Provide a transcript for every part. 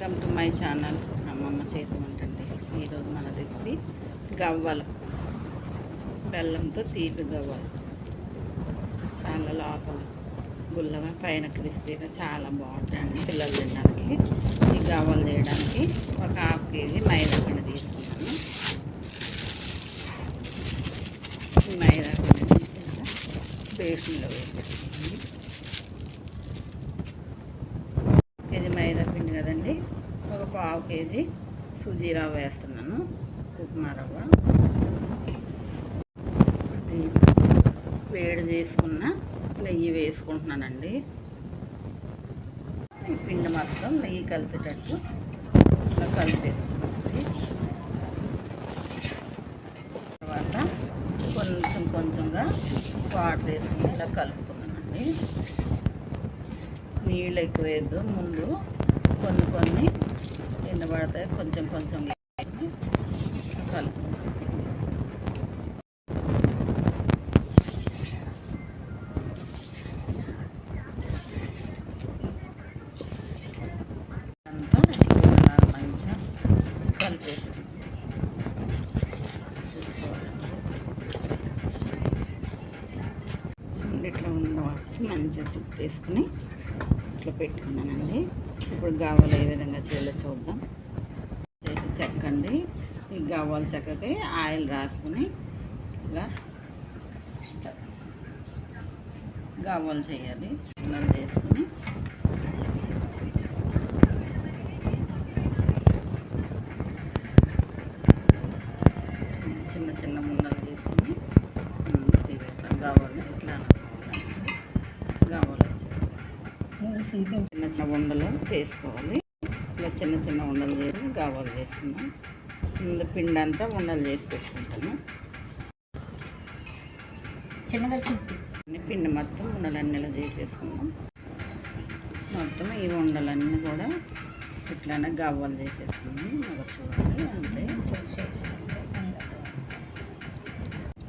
Welcome to my channel అమ్మమ్మ చేతి వంటండి. ఈరోజు మన రెసిపీ గవ్వలు. బెల్లంతో తీపి గవ్వలు. చాలా లోపల గుల్లగా పైన క్రిస్పీగా చాలా బాగుంటాయండి పిల్లలు తినడానికి. ఈ గవ్వలు చేయడానికి ఒక హాఫ్ కేజీ మైదా పిండి తీసుకున్నాను. ఈ మైదా పిండిని ఇలా బేసిన్లో వేసేసుకోండి కేజీ మైదా పిండి కదండి ఒక పావు కేజీ సుజీ రవ్వ వేస్తున్నాను ఉప్మా రవ్వ. వేడి చేసుకున్న నెయ్యి వేసుకుంటున్నానండి. ఈ పిండి మొత్తం నెయ్యి కలిసేటట్టు ఇలా కలిపేసుకున్నానండి తర్వాత కొంచెం కొంచెంగా వాటర్ వేసుకుని ఇలా కలుపుకున్నానండి నీళ్ళు ఎక్కువ వేద్దు ముందు కొన్ని కొన్ని ఎండబడతాయి పడతాయి. కొంచెం కొంచెం కలుపు అంతా మంచిగా కలిపేసుకుంటాం ఇట్లా ఉండవాటి మంచిగా చుట్టేసుకుని ఇట్లా పెట్టుకున్నానండి. ఇప్పుడు గావాలు ఏ విధంగా చేయాలో చూద్దాం. చేసి చెక్కండి. ఈ గవ్వలు చెక్కకి ఆయిల్ రాసుకుని ఇలా గవ్వలు చేయాలి. ఇలా చేసుకుని చిన్న చిన్న ముండలు తీసుకుని ఇట్లా గవ్వలు ఇట్లా గవ్వలు వచ్చేసి చిన్న చిన్న ఉండలు చేసుకోవాలి. ఇలా చిన్న చిన్న ఉండలు చేసి గవ్వలు చేసుకున్నాం. ముందు పిండి అంతా ఉండలు చేసి పెట్టుకుంటాను. చిన్నగా పిండి మొత్తం ఉండలన్నీ ఇలా చేసేసుకున్నాం. మొత్తం ఈ ఉండలన్నీ కూడా ఇట్లానే గవ్వలు చేసేసుకున్నాం. ఒక చూడండి అంతే.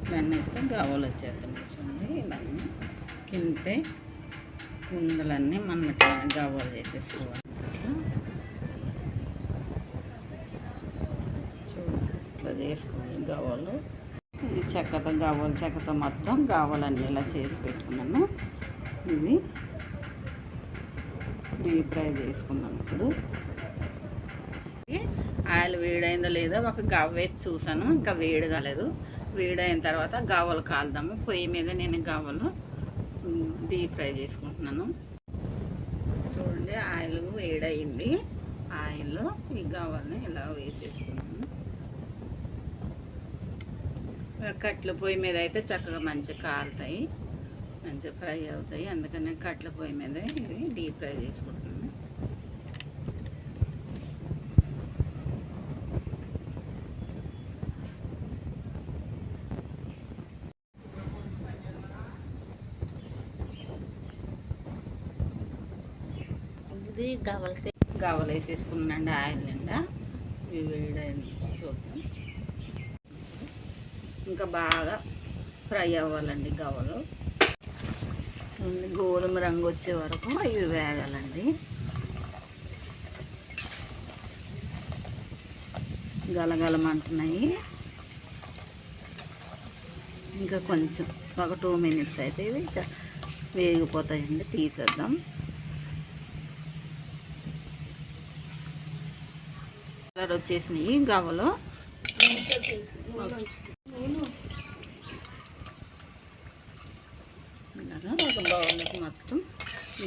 ఇవన్నీ వేస్తే గవ్వలు వచ్చేస్తున్నాయి చూడండి ఇవన్నీ. కింతే ఉండలన్నీ మనం ఇట్లా గవ్వలు చేసేసుకోవాలి. ఇట్లా చేసుకోవాలి గవ్వలు. ఇది చెక్కతో గవ్వలు చెక్కతో మొత్తం గవ్వలన్నీ ఇలా చేసి పెట్టుకున్నాను. ఇవి డీప్ ఫ్రై చేసుకున్నాను ఇప్పుడు. ఆయిల్ వేడైందో లేదో ఒక గవ్వ వేసి చూసాను ఇంకా వేడి కాలేదు. వేడైన తర్వాత గవ్వలు కాలుదాము. పొయ్యి మీద నేను గవ్వలు డీప్ ఫ్రై చేసుకుంటున్నాను. చూడండి ఆయిల్ వేడయింది. ఆయిల్లో ఈ గవ్వల్ని ఇలా వేసేసుకున్నాను కట్ల పొయ్యి మీద అయితే చక్కగా మంచిగా కాలుతాయి. మంచిగా ఫ్రై అవుతాయి. అందుకని కట్ల పొయ్యి మీద ఇవి డీప్ ఫ్రై చేసుకుంటున్నాను. ఇది కావాల్సి గవ్వలు వేసేసుకున్నాండి ఆయిల్ నిండా. ఇవి వేడైంది చూద్దాం. ఇంకా బాగా ఫ్రై అవ్వాలండి గవలు. చూడండి గోధుమ రంగు వచ్చే వరకు ఇవి వేగాలండి. గలగలమంటున్నాయి. ఇంకా కొంచెం ఒక టూ మినిట్స్ అయితే ఇవి ఇంకా వేగిపోతాయండి. తీసేద్దాం. కలర్ వచ్చేసినాయి. గవ్వలు ఇలాగా ఒక మొత్తం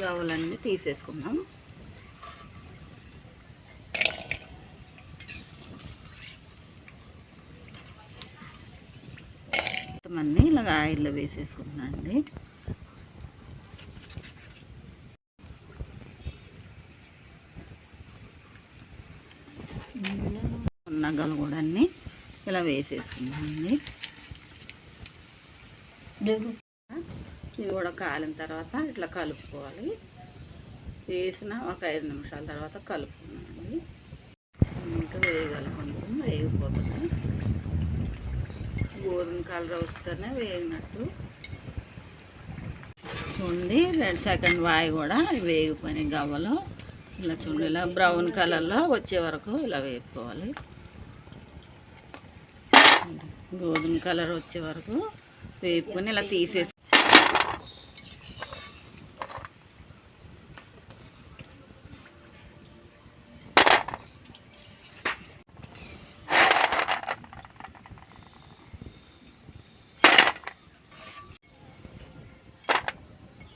గవ్వలన్నీ తీసేసుకున్నాం మొత్తం అన్నీ ఇలాగ ఆయిల్లో వేసేసుకుంటున్నాను అండి. నగలు కూడా అన్నీ ఇలా వేసేసుకున్నామండి ఇవి కూడా కాలిన తర్వాత ఇట్లా కలుపుకోవాలి. వేసిన ఒక ఐదు నిమిషాల తర్వాత కలుపుకున్నామండి ఇంకా వేయగల కొంచెం వేగిపోతుంది. గోధుమ కలర్ వస్తేనే వేగినట్టు. చూడండి రెండు సెకండ్ వాయి కూడా వేగిపోయినాయి గవ్వలు. ఇలా చూడండి ఇలా బ్రౌన్ కలర్లో వచ్చే వరకు ఇలా వేపుకోవాలి. గోధుమ కలర్ వచ్చే వరకు వేపుకొని ఇలా తీసేసి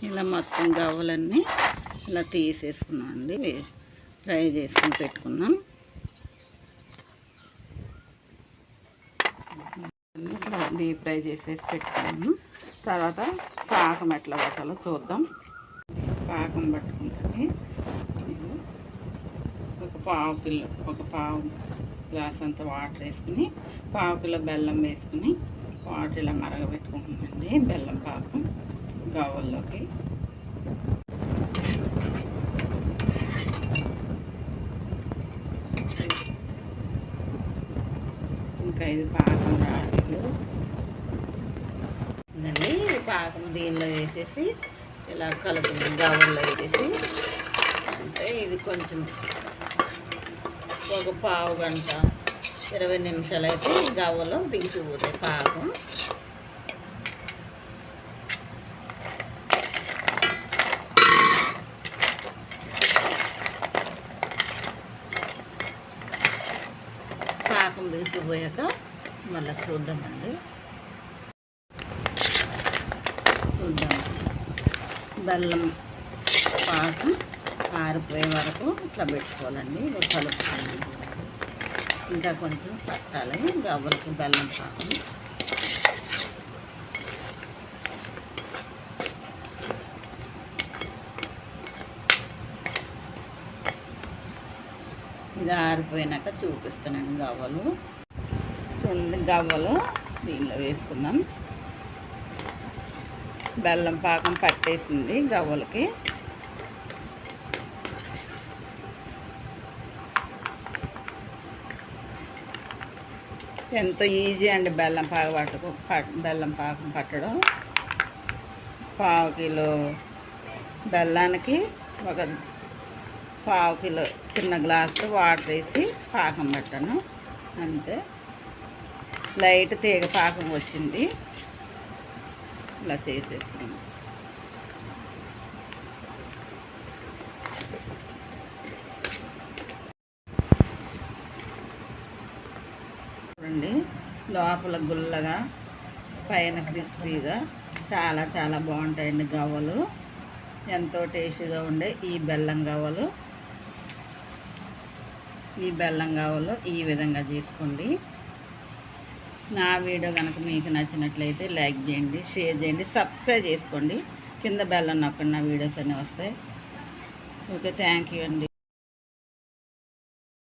ఇలా మొత్తం గవ్వలన్నీ ఇలా తీసేసుకున్నాం అండి ఫ్రై చేసుకుని పెట్టుకున్నాం అన్నీ ఇప్పుడు డీప్ ఫ్రై చేసేసి పెట్టుకున్నాము తర్వాత పాకం ఎట్లా పట్టాలో చూద్దాం. పాకం పట్టుకుంటే ఒక పావు కిలో ఒక పావు గ్లాస్ అంత వాటర్ వేసుకుని పావు కిలో బెల్లం వేసుకుని వాటర్ ఇలా మరగబెట్టుకుంటుందండి బెల్లం పాకం గవ్వల్లోకి. ఇంకా ఇది పాకం ఆకును పాకం దీనిలో వేసేసి ఇలా కలుపుకుని గవర్లో వేసేసి. అంటే ఇది కొంచెం ఒక పావు గంట ఇరవై నిమిషాలు అయితే గవ్వలో బిగిసిపోతాయి పాకం. పాకం బిగిసిపోయాక మళ్ళీ చూద్దామండి చూద్దాం బెల్లం పాకం ఆరిపోయే వరకు ఇట్లా పెట్టుకోవాలండి. ఇది కలుపుకోవాలి ఇంకా కొంచెం పట్టాలి. గవ్వలకి బెల్లం పాకం? ఇది ఆరిపోయినాక చూపిస్తానండి గవ్వలు. చూడండి గవ్వలు దీనిలో వేసుకుందాం. బెల్లం పాకం పట్టేసింది గవ్వలకి. ఎంతో ఈజీ అండి బెల్లం పాక పట్టుకు పట్ బెల్లం పాకం పట్టడం. పావు కిలో బెల్లానికి ఒక పావు కిలో చిన్న గ్లాస్తో వాటర్ వేసి పాకం పట్టాను. అంతే. లైట్ తీగ పాకం వచ్చింది. ఇలా చేసేసుకున్నాం. చూడండి లోపల గుల్లగా పైన క్రిస్పీగా చాలా చాలా బాగుంటాయండి గవ్వలు. ఎంతో టేస్టీగా ఉండే ఈ బెల్లం గవ్వలు. ఈ బెల్లం గవ్వలు ఈ విధంగా చేసుకోండి. నా వీడియో కనుక మీకు నచ్చినట్లయితే లైక్ చేయండి షేర్ చేయండి సబ్స్క్రైబ్ చేసుకోండి. కింద బెల్లం నొక్కండి నా వీడియోస్ అన్నీ వస్తాయి. ఓకే థ్యాంక్ యూ అండి.